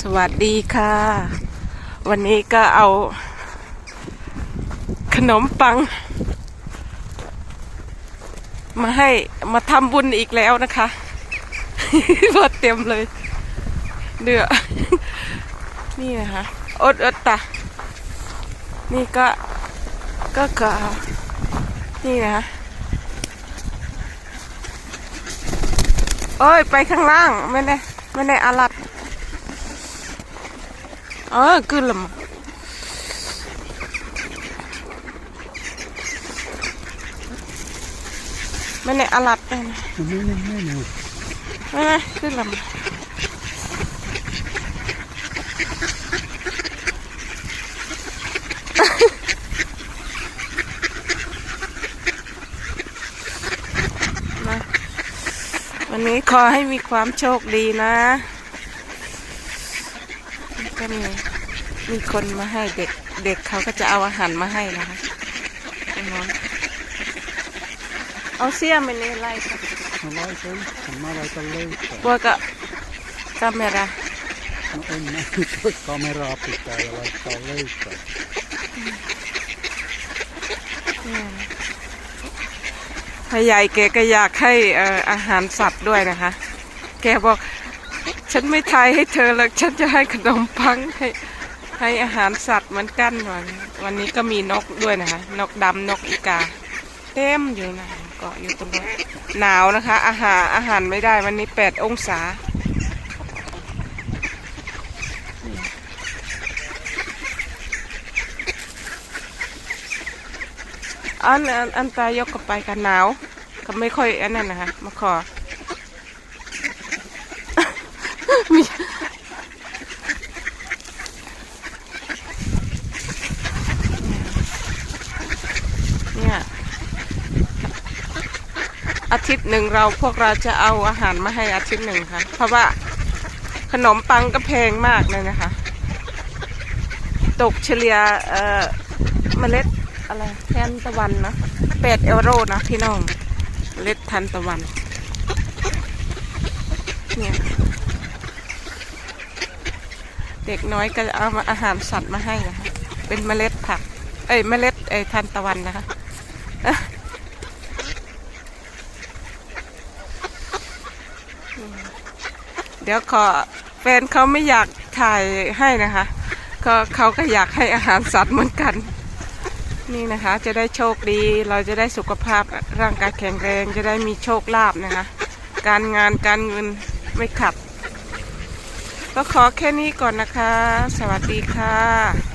สวัสดีค่ะ วันนี้ก็เอา ขนมปัง มาให้มาทำบุญอีกแล้วนะคะพอเต็มเลยเดือนี่นะคะอดอดตะนี่ก็ก็ก็นี่นะคะโอ้ยไปข้างล่าง ไม่ได้ ไม่ได้อารัด เออขึ้นและมั้งไม่ได้อารัดเลยนะไม่ไม่ไม่ไม่ไม่ได้ขึ้นและมั้งมาวันนี้ขอให้มีความโชคดีนะ ก็มีมีคนมาให้เด็กเด็กเขาก็จะเอาอาหารมาให้นะคะตรงโน้นเอาเสี้ยมไปนี่ไล่ค่ะอะไรกันทำอะไรกันเลยบัวก็กาเมราเอ็นนะคาเมราปิดใจอะไรกันเลยกันพ่อใหญ่แกก็อยากให้เอ่ออาหารสัตว์ด้วยนะคะ แกบอก ฉันไม่ทายให้เธอหรอกฉันจะให้ขนมปังให้ให้อาหารสัตว์เหมือนกันวันวันนี้ก็มีนกด้วยนะคะ นกดำนกอีกา เต็มอยู่นะเกาะอยู่ตรงนี้หนาวนะคะ อาหารอาหารไม่ได้วันนี้แปดองศาอันอันอันตายกกลับไปกันหนาวก็ไม่ค่อยอันนั้นนะคะมาขอ มีเนี่ยอาทิตย์หนึ่งเราพวกเราจะเอาอาหารมาให้อาทิตย์หนึ่งค่ะ เพราะว่าขนมปังก็แพงมากเลยนะคะ ตกเฉลี่ยเอ่อเมล็ดอะไรแทนตะวันนะแปดเอโรนะพี่น้องเมล็ดทันตะวันเนี่ย เด็กน้อยก็เอามาอาหารสัตว์มาให้นะคะ เป็นเมล็ดผัก เอ้ยเมล็ดเอ้ยทันตะวันนะคะอะเดี๋ยวขอแฟนเขาไม่อยากถ่ายให้นะคะก็เขาก็อยากให้อาหารสัตว์เหมือนกัน นี่นะคะ จะได้โชคดี เราจะได้สุขภาพร่างกายแข็งแรง จะได้มีโชคลาภนะคะ การงานการเงินไม่ขัด ก็ขอแค่นี้ก่อนนะคะ สวัสดีค่ะ